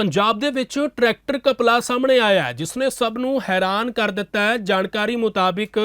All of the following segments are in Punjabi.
ਪੰਜਾਬ ਦੇ ਵਿੱਚ ਟਰੈਕਟਰ ਕਪਲਾ ਸਾਹਮਣੇ ਆਇਆ ਹੈ, ਜਿਸ ਨੇ ਸਭ ਨੂੰ ਹੈਰਾਨ ਕਰ ਦਿੱਤਾ ਹੈ। ਜਾਣਕਾਰੀ ਮੁਤਾਬਿਕ,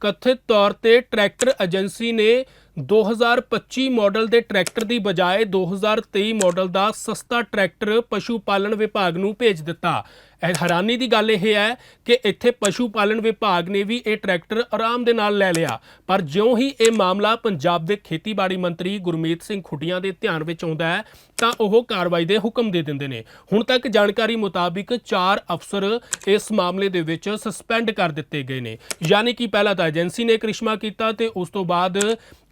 ਕਥਿਤ ਤੌਰ ਤੇ ਟਰੈਕਟਰ ਏਜੰਸੀ ਨੇ 2025 ਮਾਡਲ ਦੇ ਟਰੈਕਟਰ ਦੀ ਬਜਾਏ 2023 ਮਾਡਲ ਦਾ ਸਸਤਾ ਟਰੈਕਟਰ ਪਸ਼ੂ ਪਾਲਣ ਵਿਭਾਗ ਨੂੰ ਭੇਜ ਦਿੱਤਾ। ਹੈਰਾਨੀ ਦੀ ਗੱਲ ਇਹ ਹੈ ਕਿ ਇੱਥੇ ਪਸ਼ੂ ਪਾਲਣ ਵਿਭਾਗ ਨੇ ਵੀ ਇਹ ਟਰੈਕਟਰ ਆਰਾਮ ਦੇ ਨਾਲ ਲੈ ਲਿਆ। ਪਰ ਜਿਉਂ ਹੀ ਇਹ ਮਾਮਲਾ ਪੰਜਾਬ ਦੇ ਖੇਤੀਬਾੜੀ ਮੰਤਰੀ ਗੁਰਮੀਤ ਸਿੰਘ ਖੁੱਡੀਆਂ ਦੇ ਧਿਆਨ ਵਿੱਚ ਆਉਂਦਾ ਹੈ, ਤਾਂ ਉਹ ਕਾਰਵਾਈ ਦੇ ਹੁਕਮ ਦੇ ਦਿੰਦੇ ਨੇ। ਹੁਣ ਤੱਕ ਜਾਣਕਾਰੀ ਮੁਤਾਬਿਕ 4 ਅਫਸਰ ਇਸ ਮਾਮਲੇ ਦੇ ਵਿੱਚ ਸਸਪੈਂਡ ਕਰ ਦਿੱਤੇ ਗਏ ਨੇ। ਯਾਨੀ ਕਿ ਪਹਿਲਾਂ ਤਾਂ ਏਜੰਸੀ ਨੇ ਕ੍ਰਿਸ਼ਮਾ ਕੀਤਾ ਤੇ ਉਸ ਤੋਂ ਬਾਅਦ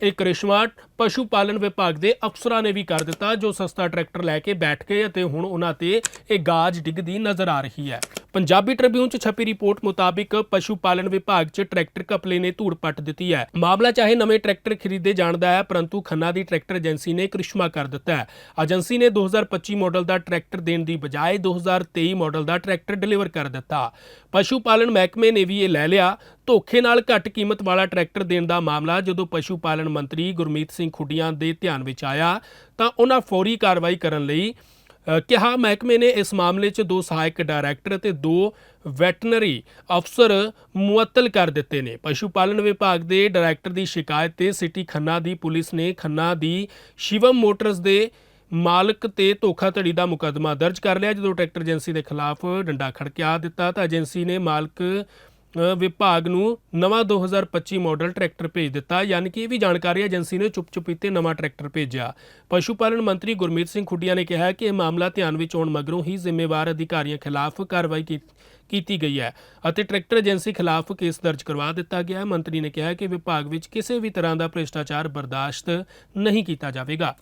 ਇਹ ਕ੍ਰਿਸ਼ਮਾ ਪਸ਼ੂ ਪਾਲਣ ਵਿਭਾਗ ਦੇ ਅਫਸਰਾਂ ਨੇ ਵੀ ਕਰ ਦਿੱਤਾ, ਜੋ ਸਸਤਾ ਟਰੈਕਟਰ ਲੈ ਕੇ ਬੈਠ ਗਏ ਅਤੇ ਹੁਣ ਉਹਨਾਂ ਤੇ ਇਹ ਗਾਜ ਡਿੱਗਦੀ ਨਜ਼ਰ ਆ ਰਹੀ ਹੈ। ਪੰਜਾਬੀ ਟ੍ਰਿਬਿਊਨ 'ਚ ਛਪੀ ਰਿਪੋਰਟ ਮੁਤਾਬਿਕ ਪਸ਼ੂ ਪਾਲਣ ਵਿਭਾਗ 'ਚ ਟਰੈਕਟਰ ਕਪਲੇ ਨੇ ਧੂੜ ਪੱਟ ਦਿੱਤੀ ਹੈ। ਮਾਮਲਾ ਚਾਹੇ ਨਵੇਂ ਟਰੈਕਟਰ ਖਰੀਦੇ ਜਾਣ ਦਾ ਹੈ, ਪਰੰਤੂ ਖੰਨਾ ਦੀ ਟਰੈਕਟਰ ਏਜੰਸੀ ਨੇ ਕ੍ਰਿਸ਼ਮਾ ਕਰ ਦਿੱਤਾ ਹੈ। ਏਜੰਸੀ ਨੇ 2025 ਮਾਡਲ ਦਾ ਟਰੈਕਟਰ ਦੇਣ ਦੀ ਬਜਾਏ 2023 ਮਾਡਲ ਦਾ ਟਰੈਕਟਰ ਡਿਲੀਵਰ ਕਰ ਦਿੱਤਾ। ਪਸ਼ੂ ਪਾਲਣ ਮਹਿਕਮੇ ਨੇ ਵੀ ਇਹ ਲੈ ਲਿਆ। ਧੋਖੇ ਨਾਲ ਘੱਟ ਕੀਮਤ ਵਾਲਾ ਟਰੈਕਟਰ ਦੇਣ ਦਾ ਮਾਮਲਾ, ਜਦੋਂ ਪਸ਼ੂ ਪਾਲਣ ਮੰਤਰੀ ਗੁਰਮੀਤ ਸਿੰਘ ਖੁੱਡੀਆਂ ਦੇ ਧਿਆਨ ਵਿੱਚ ਆਇਆ ਤਾਂ ਉਹਨਾਂ ਫੌਰੀ ਕਾਰਵਾਈ ਕਰਨ ਲਈ ਕਿਹਾ, ਮਹਿਕਮੇ ਨੇ ਇਸ ਮਾਮਲੇ 'ਚ ਦੋ ਸਹਾਇਕ ਡਾਇਰੈਕਟਰ ਤੇ ਦੋ ਵੈਟਰਨਰੀ ਅਫਸਰ ਮੁਅੱਤਲ ਕਰ ਦਿੱਤੇ ਨੇ। ਪਸ਼ੂ ਪਾਲਣ ਵਿਭਾਗ ਦੇ ਡਾਇਰੈਕਟਰ ਦੀ ਸ਼ਿਕਾਇਤ ਤੇ ਸਿਟੀ ਖੰਨਾ ਦੀ ਪੁਲਿਸ ਨੇ ਖੰਨਾ ਦੀ ਸ਼ਿਵਮ ਮੋਟਰਸ ਦੇ ਮਾਲਕ ਤੇ ਧੋਖਾਧੜੀ ਦਾ ਮੁਕੱਦਮਾ ਦਰਜ ਕਰ ਲਿਆ। ਜਦੋਂ ਟਰੈਕਟਰ ਏਜੰਸੀ ਦੇ ਖਿਲਾਫ ਡੰਡਾ ਖੜਕਿਆ ਦਿੱਤਾ ਤਾਂ ਏਜੰਸੀ ਨੇ ਮਾਲਕ ਵਿਭਾਗ ਨੂੰ ਨਵਾਂ 2025 ਮਾਡਲ ਟਰੈਕਟਰ ਭੇਜ ਦਿੱਤਾ, ਯਾਨੀ ਕਿ ਇਹ ਵੀ ਜਾਣਕਾਰੀ ਏਜੰਸੀ ਨੇ ਚੁੱਪ-ਚੁਪੀਤੇ ਨਵਾਂ ਟਰੈਕਟਰ ਭੇਜਿਆ। ਪਸ਼ੂ ਪਾਲਣ ਮੰਤਰੀ ਗੁਰਮੀਤ ਸਿੰਘ ਖੁੱਡੀਆਂ ਨੇ ਕਿਹਾ ਕਿ ਇਹ ਮਾਮਲਾ ਧਿਆਨ ਵਿੱਚ ਆਉਣ ਮਗਰੋਂ ਹੀ ਜ਼ਿੰਮੇਵਾਰ ਅਧਿਕਾਰੀਆਂ ਖਿਲਾਫ ਕਾਰਵਾਈ ਕੀ- ਕੀਤੀ ਗਈ ਹੈ ਅਤੇ ਟਰੈਕਟਰ ਏਜੰਸੀ ਖਿਲਾਫ ਕੇਸ ਦਰਜ ਕਰਵਾ ਦਿੱਤਾ ਗਿਆ ਹੈ। ਮੰਤਰੀ ਨੇ ਕਿਹਾ ਕਿ ਵਿਭਾਗ ਵਿੱਚ ਕਿਸੇ ਵੀ ਤਰ੍ਹਾਂ ਦਾ ਭ੍ਰਿਸ਼ਟਾਚਾਰ ਬਰਦਾਸ਼ਤ ਨਹੀਂ ਕੀਤਾ ਜਾਵੇਗਾ।